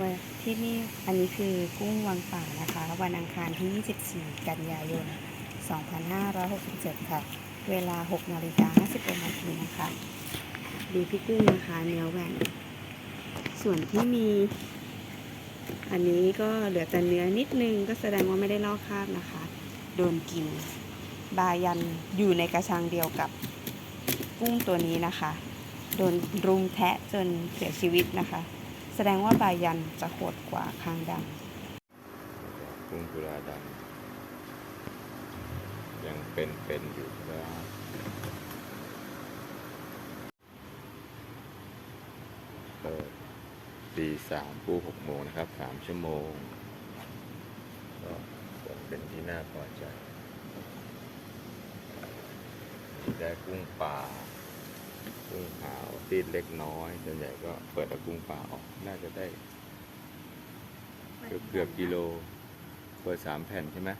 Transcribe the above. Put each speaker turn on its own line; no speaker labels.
ว่าที่นี่อันนี้คือกุ้งวังป่านะคะ วันอังคารที่ 24 กันยายน 2567 ค่ะ เวลา 6นาฬิกา51นาทีนะคะดูพี่กุ้งนะคะเนื้อแหว่งส่วนที่มี อันนี้ก็เหลือแต่เนื้อนิดนึงก็แสดงว่าไม่ได้ลอกคราบนะคะ โดนกิน บายันอยู่ในกระชังเดียวกับกุ้งตัวนี้นะคะ โดนรุมแทะจนเสียชีวิตนะคะ แสดงว่าบายันจะโหดกว่าคางดำ
กุ้งกุลาดำยังเป็นเป็นอยู่ครับเปิดตีสามปูหกโมงนะครับสามชั่วโมง ก็เป็นที่น่าพอใจ ได้กุ้งป่า กุ้งขาวตีนเล็กน้อยส่วนใหญ่ก็เปิดเอากุ้งปลาออกน่าจะได้ เกือบเกือบกิโลเปิดสามแผ่นใช่ไหม